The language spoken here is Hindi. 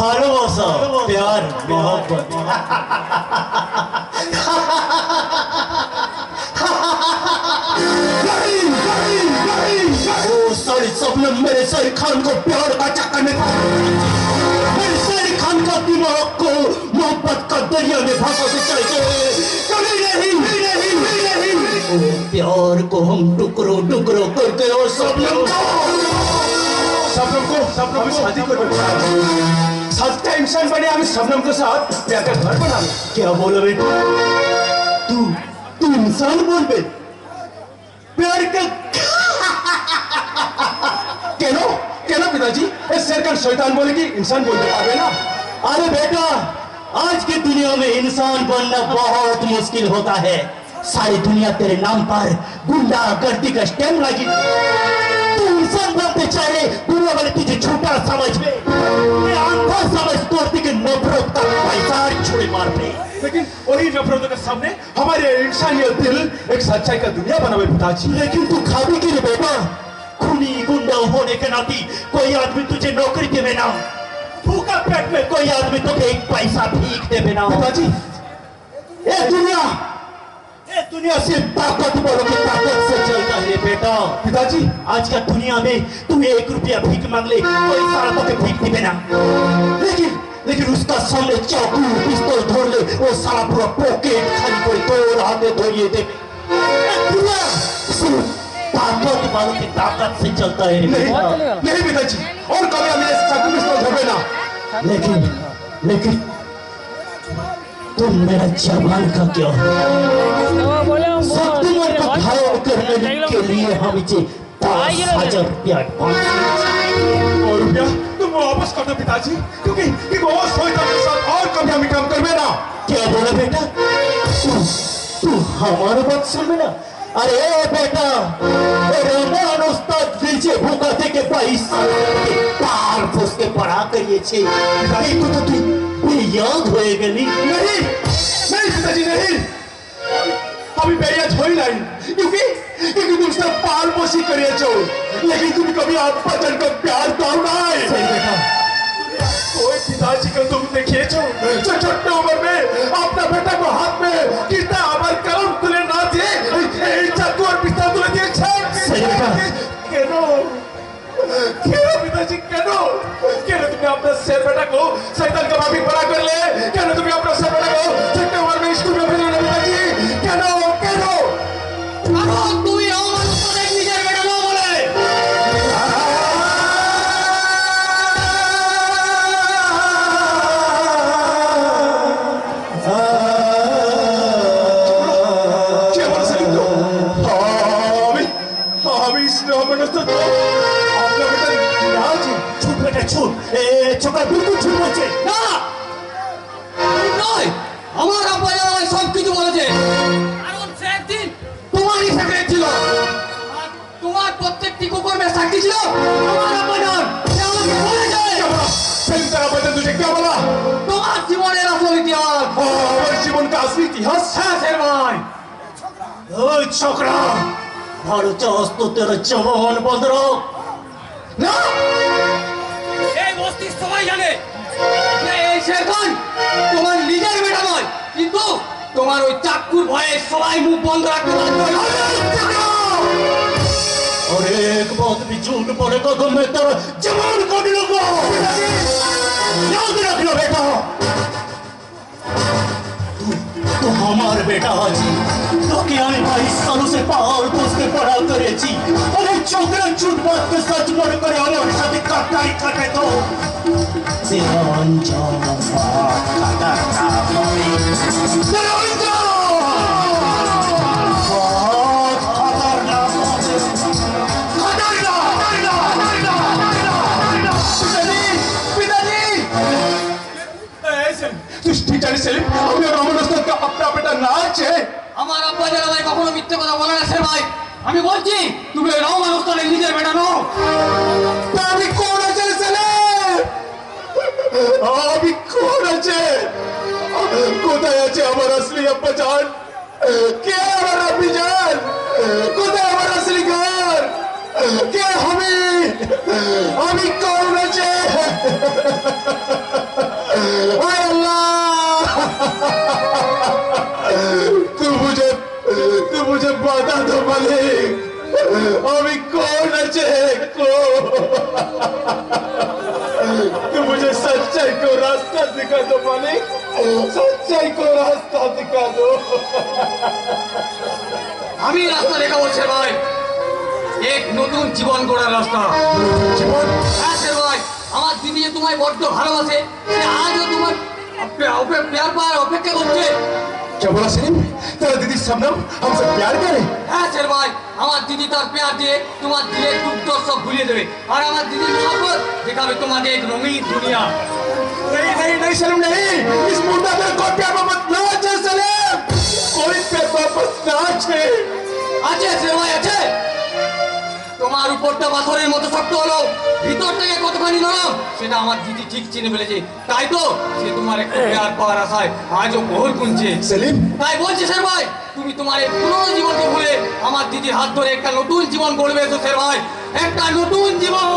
भालोबासा प्यार मोहब्बत। सर सबलम मेरे सर खान को प्यार का चक्कर में था। मेरे सर खान का दिमाग को मोहब्बत का दरिया में भागो से चाहिए कभी नहीं नहीं नहीं नहीं प्यार को हम टुकड़ों टुकड़ों करके और सब लोग शादी तो इंसान बने के साथ ब्याह का घर बना क्या बोलो तू तू इंसान बोल बे। प्यार का पिताजी इस का शैतान बोले कि इंसान बोल आवे ना। अरे बेटा आज की दुनिया में इंसान बनना बहुत मुश्किल होता है। सारी दुनिया तेरे नाम पर गुंडा गर्दी का स्टैम्प लगी। इंसान बनते चाहे दुनिया वाले तुझे छोटा समझ में मैं अंधा समझ तोड़ती के नफरत का पैसा छोड़े मार पे लेकिन वही नफरतों के सामने हमारे इंसानियत दिल एक सच्चाई का दुनिया बनावे पिताजी। लेकिन तू खाबी के लिए बेटा खूनी गुंडा होने के नाते कोई आदमी तुझे नौकरी देवे ना भूखा पेट में कोई आदमी तुझे एक पैसा भीख देवे ना पिताजी। ये दुनिया ये दुनिया सिर्फ़ ताकतवरों की ताकत से चलता है बेटा। पिताजी आज का दुनिया में तू एक रुपया भीख मांग ले कोई सारा तो भीख नहीं देना। लेकिन लेकिन उसका सामने चाकू पिस्तौल धोर ले वो सारा पूरा पॉकेट खाली कोई दो हाथे धोइए दे। सिर्फ़ ताकत वालों की ताकत से चलता है नहीं पिताजी और कभी हमें चाकू पिस्तौल धोबे ना। लेकिन लेकिन तुम मेरा जवान का क्या सत्तुमर को घायल करने के लिए हम इसे पाँच हज़ार रुपया और रुपया तुम वापस कर दो पिताजी क्योंकि क्योंकि वो शैतान के साथ और कभी हम काम करवे ना। क्या बोला बेटा? तू तू हमारे बात सुन ना अरे बेटा रहमान उस्ताद नीचे भूखा थे के बाईस पार फुस के पढ़ा करिए छे। पिताजी को तो तू बेयाद होए गली नहीं नहीं पिताजी नहीं। अभी बेयाज हो ही। क्योंकि क्योंकि तुम सब पाल पोसी करिए छो लेकिन तुम कभी आप बचन का प्यार तो सही बेटा कोई पिताजी को तुम देखिए छो जो छोटे उम्र में अपना बेटा को हाथ में कितना अमर कलम तुले ना दिए ए, चाकू और पिस्तौल तुले दिए छे। सही बेटा। केनो केनो पिताजी केनो। केनो तुमने अपना शेर बेटा को सैतान का माफ़ी बड़ा कर ले। केनो तुमने আব্বা বিদ্যুৎ চুরি করছে। আমার আব্বা সব কিছু বলেছে। কারণ তোমারই সেক্রেট ছিল। তোমার প্রত্যেকটি কুকুরের সাক্ষী ছিল তোমার আব্বা নয় সে আমাকে বলেছে। সেন্টার কে বলা তোমার জীবনের আসল ইতিহাস। আমার জীবনটা আসল ইতিহাস? হ্যাঁ শেরমান ওই ছোকরা ভারতে অস্ত তেরা জওয়ান বন্ধ না! সবাই জানে যে এই শেরখান তোমার নিজের বেটা নয় কিন্তু তোমার ওই চাকুর ভয়ে সবাই মুখ বন্ধ রাখতে বাধ্য হয়। और एक बात भी झूठ पड़ेगा तो मैं तेरा जवान कर लूंगा याद रखना बेटा तू तू हमारे बेटा हाजी तो क्या मैं बाईस सालों से पहाड़ को उसके पढ़ा करे छी চোখে চুট বাঁধতে সাজ মনে করে আমার সাথে কাটাই কাটে তো। সে অঞ্চল কাটা কাটা আমি বলছি তুমি রহমান ওস্তাদের নিজের বেটা আমি কোন আছে ছেলে? আমি কোন আছে কোথায় আছে আমার আসলি আব্বা জান? কে আমার আপনি জান? কোথায় আমার আসলি ঘর? কে হবে আমি কোন আছে तू मुझे बता दो मालिक अभी कौन আছে तू मुझे सच्चाई को रास्ता दिखा दो मालिक सच्चाई को रास्ता दिखा दो আমি রাস্তা দেখাবো শের ভাই এক নতুন জীবন গড়ার রাস্তা জীবন হ্যাঁ শের ভাই আমার দিদি যে তোমায় বড্ড ভালোবাসে সে আজও তোমার অপে- অপে- প্যার পাওয়ার অপেক্ষা করছে क्या बोला सलीम तेरा दीदी सबनम हमसे प्यार करे হ্যাঁ শের ভাই আমার দিদি তার পেয়ার দিয়ে তোমার দিলের দুঃখ সব ভুলিয়ে দেবে আর আমার দিদির মহাপত দেখাবে তোমাকে এক রঙিন দুনিয়া नहीं नहीं नहीं सलीम नहीं इस मुद्दा में कोई प्यार मोहब्बत ना है सलीम कोई प्यार मोहब्बत ना है আছে শের ভাই আর উপরটা পাথরের মতো শক্ত হলো। ভিতর থেকে কতখানি নরম সেটা আমার দিদি ঠিক চিনে ফেলেছে। তাই তো সে তোমার আর পাওয়ার আশায় আজও ঘোর গুনছে সেলিম? তাই বলছি স্যার ভাই তুমি তোমার এই পুরনো জীবনকে ভুলে আমার দিদির হাত ধরে একটা নতুন জীবন গড়বে তো স্যার ভাই একটা নতুন জীবন।